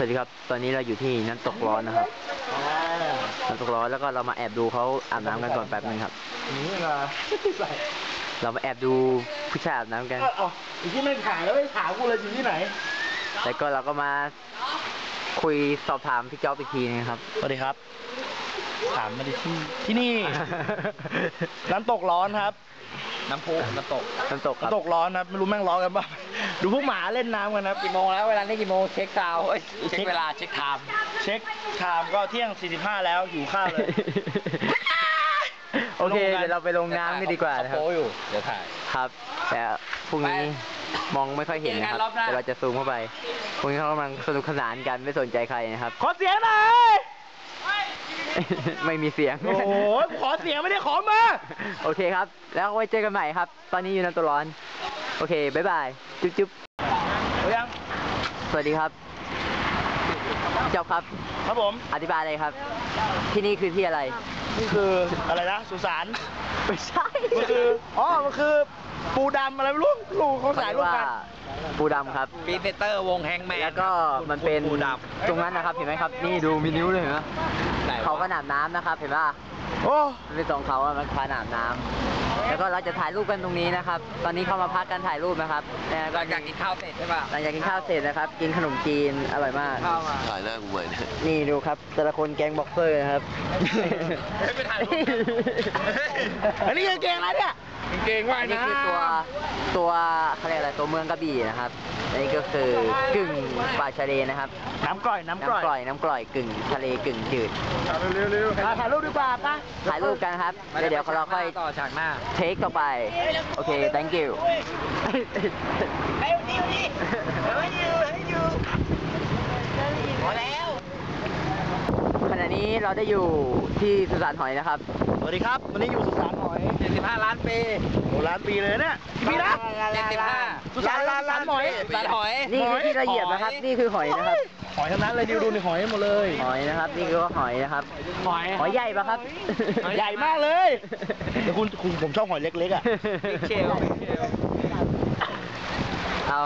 วัสดีครับ ตอนนี้เราอยู่ที่น้ำตกร้อนนะครับน้ำตกร้อนแล้วก็เรามาแอบดูเขาอาบน้ำกันก่อนแป๊บนึงครับ นี่เหรอใส่เรามาแอบดูผู้ชายอาบน้ำกันเอ้าอีกที่ไม่ถ่ายแล้วไม่ถามกูเลยอยู่ที่ไหน แล้วก็เราก็มาคุยสอบถามพี่จ๊อบอีกทีนึงครับ สวัสดีครับ ถามมาดิที่ที่นี่ น้ำตกร้อนครับ น้ำพุน้ำตกน้ำตกครับ น้ำตกร้อนครับไม่รู้แม่งร้อนกันบ้างดูพวกหมาเล่นน้ำกันครับกี่โมงแล้วเวลานี้กี่โมงเช็คซาวด์เอ้ยเช็คเวลาเช็คไทม์เช็คไทม์ก็เที่ยง 45 แล้วหิวข้าวเลย โอเค เดี๋ยวเราไปลงน้ำกันดีกว่านะครับ โปอยู่เดี๋ยวถ่าย ครับ แต่พรุ่งนี้มองไม่ค่อยเห็นนะครับ เจอกันรอบหน้าเดี๋ยวเราจะซูมเข้าไป พรุ่งนี้เขากำลังสนุกสนานกันไม่สนใจใครนะครับ ขอเสียงหน่อย ไม่มีเสียง โอ้โหขอเสียงไม่ได้ขอมา โอเคครับ แล้วไว้เจอกันใหม่ครับ ตอนนี้อยู่น้ำตัวร้อน โอเค บ๊ายบาย จุ๊บจุ๊บเอายัง สวัสดีครับจอบครับ ครับผม อธิบายเลยครับ ที่นี่คือที่อะไร นี่คืออะไรนะ สุสาน ไม่ใช่ มันคือ อ๋อ มันคือปูดำอะไรไม่รู้ลูกเขาสายลูกว่ากัน ปูดำครับ ปีเซเตอร์วงแฮงแมนแล้วก็มันเป็นปูดตรงนั้นนะครับเห็นไหมครับนี่ดูมีนิ้วเลยเห็นไหมำไหนวะเขาก็หนามน้ำนะครับเห็นป่ะโอ้มันเป็นสองเขาอะมันคาหนามน้ำแล้วก็เราจะถ่ายรูปกันตรงนี้นะครับ ตอนนี้เข้ามาพักกันถ่ายรูปนะครับแล้วหก็ลังจากกินข้าวเสร็จใช่ป่ะหลังจากกินข้าวเสร็จนะครับ กินขนมจีนอร่อยมากข้าวมาถ่ายหน้ากูใหม่เนี่ยนี่ดูครับแต่ละคนแก๊งบ็อกเซอร์นะครับเฮ้ยไปถ่ายรูปอันนี้กางเกงอะไรเนี่ย กางเกงว่ายอันนี้น้ำคือตัวตัวเขาเรียกอะไรตัวเมืองกระบี่นะครับอันนี้ก็คือกึ่งป่าชะเลนะครับ น้ำกร่อย น้ำกร่อยน้ำกร่อยน้ำกร่อยกึ่งทะเลกึ่งจืดเร็วๆ ถ่ายรูปดีกว่าป่ะถ่ายรูปกันครับแล้วเดี๋ยวเราค่อยต่อฉากหน้า เทคต่อไป โอเค thank you ขณะนี้เราได้อยู่ที่สุสานหอยนะครับ สวัสดีครับ วันนี้อยู่สุสานหอย 75 ล้านปีโอ้ล้านปีเลยเนี่ยกี่ปีนะ75 สุสานล้านล้านหอยสานหอย นี่คือที่ละเอียดนะครับ นี่คือหอยนะครับ หอยทั้งนั้นเลยดิวดูในหอยหมดเลย หอยนะครับ นี่คือหอยนะครับ หอย หอยใหญ่ปะครับ ใหญ่มากเลยเดี๋ยวคุณคุณผมชอบหอยเล็กๆอะเชลเอา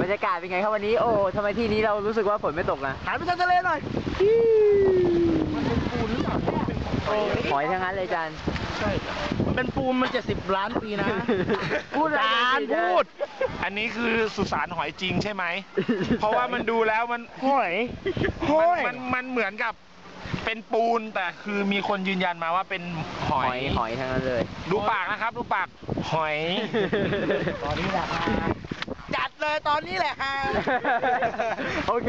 บรรยากาศเป็นไงครับวันนี้ โอ้ทำไมที่นี้เรารู้สึกว่าฝนไม่ตกนะหันไปทางทะเลหน่อย หอยทั้งนั้นเลยจานมันเป็นปูนมันเจ็ดสิบล้านปีนะ พูดอะไรจานกันสิพูด อันนี้คือสุสานหอยจริงใช่ไหม เพราะว่ามันดูแล้วมันหอยหมันอยมันมันเหมือนกับเป็นปูนแต่คือมีคนยืนยันมาว่าเป็นหหออยย หอยทั้งนั้นเลย ดูปากนะครับ ดูปาก หอย ตอนนี้แหละค่ะจัดเลยตอนนี้แหละค่ะ โอเค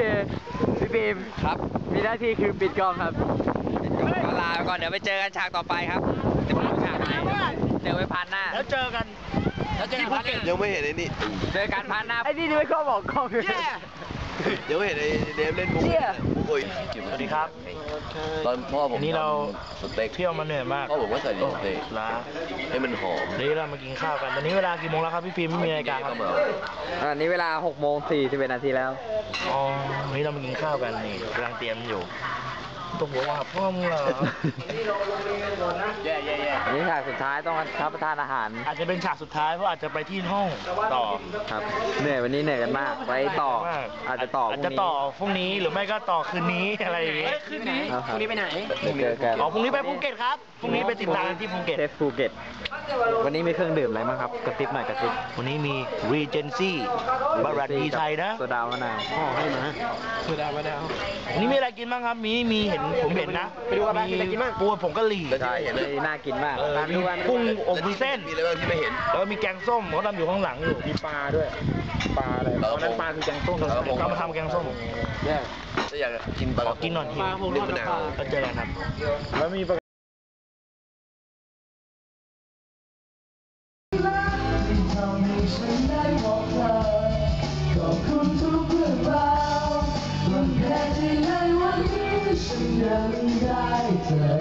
พี่บีมครับ มีหน้าที่คือปิดกล้องครับก็ลา ไปก่อนเดี๋ยวไปเจอกันฉากต่อไปครับเดี๋ยวไปดูฉากไหนเดี๋ยวไปพันหน้าแล้วเจอกันแล้วเจอกันพันหน้ายังไม่เห็นไอ้นี่เจอกันพันหน้าไอ้นี่ไม่เข้าบอกกล้องเลยยังไม่เห็นไอ้เดฟเล่นมุกเชี่ยโอ้ยสวัสดีครับตอนพ่อผมนี่เราทำสเต็กเที่ยวมาเหนื่อยมากพ่อผมก็ใส่ในสเต็กล้าให้มันหอมนี่เรามากินข้าวกันตอนนี้เวลากี่โมงแล้วครับพี่ฟิล์มไม่มีรายการคก็รับมาอันนี้เวลา6โมง41นาทีแล้วอ๋อวันนี้เรามากินข้าวกันนี่กำลังเตรียมอยู่ ตกหัวว่าพ่อมึงเหรออันนี้ฉากสุดท้ายต้องรับประทานอาหาร อาจจะเป็นฉากสุดท้ายเพราะอาจจะไปที่ห้องต่อครับเหนื่อยวันนี้เหนื่อยกันมากไว้ต่อมากอาจจะต่อพอาจรุ่งจะนี้ต่อพรุ่งนี้หรือไม่ก็ต่อคืนนี้อะไรอย่างงี้คืนนี้เอาครับพรุ่งนี้ไปไหนเจอกันอ๋อพรุ่งนี้ไปภูเก็ตครับพรุ่งนี้ไปติดตามที่ภูเก็ตเทสภูเก็ตวันนี้มีเครื่องดื่มอะไรบ้างครับกระติบหน่อยกระติบวันนี้มี Regency บารันดีไทยนะโซดามะนาวพ่อให้มาสุดาวดาววันนี้มีอะไรกินบ้างครับมีมีเห็นผมเห็นนะไปดูกันมีอะไรกินบ้าง ปูผงกะหรี่ใช่เลยน่ากินมากเออมีกุ้งอบวุ้นเส้น มีอะไรบ้างที่ไม่เห็น แล้วก็มีแกงส้มเขาทำอยู่ข้างหลังอยู่มีปลาด้วย ปลาอะไรปลากระพงนั้นปลาคือแกงส้มปลากระพงเขามาทำแกงส้มถ้าอยากกินปลาขกอระพงกินหน่อยทีนึ่งมะนาวแล้วเจอกันครับ แล้วมีปลาข ได้เจอ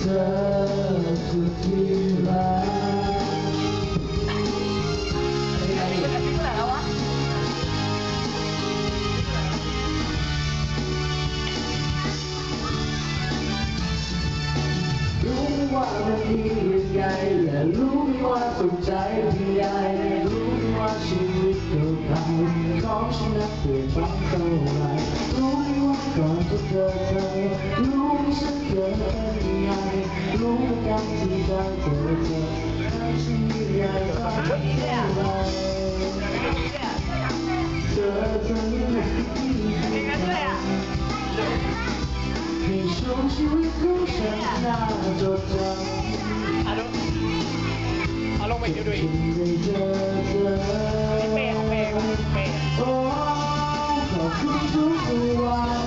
เธอสุดที่รักรู้ไมว่ามันดียังไงและรู้ไหมว่าสุขใจเพียงใดรู้ว่าชีวิตเก่าของฉันนั้นเปลี่ยนไปอเธอรู้ฉันเกิดเป็นยังไงรู้กันที่ได้เจอเธอให้ฉันยิ่งใหญ่สักเท่าไรเธอเธอยังไม่ที่ให้ช่วงชีวิตของฉันน่าจดจำเอาลงไปดูดูที่ได้เจอเธอ เปย์ของเปย์เปย์โอ้ขอบคุณทุกวัน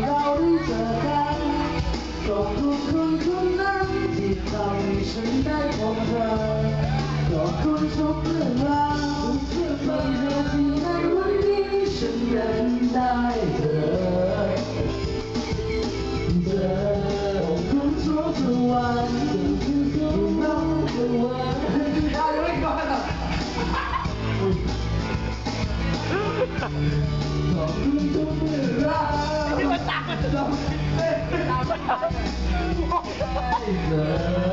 เราได้เจอกันขอบคุณคนคนนั้นที่ทำให้ฉันได้พบเธอขอบคุณทุกเรื่องราวที่เป็นเหตุที่ในวันนี้ฉันยังได้เจอเจอขอบคุณทุกวันที่เราเจอวันได้ไม่ก่อนขอบคุณทุกเรื่องราว ที่มั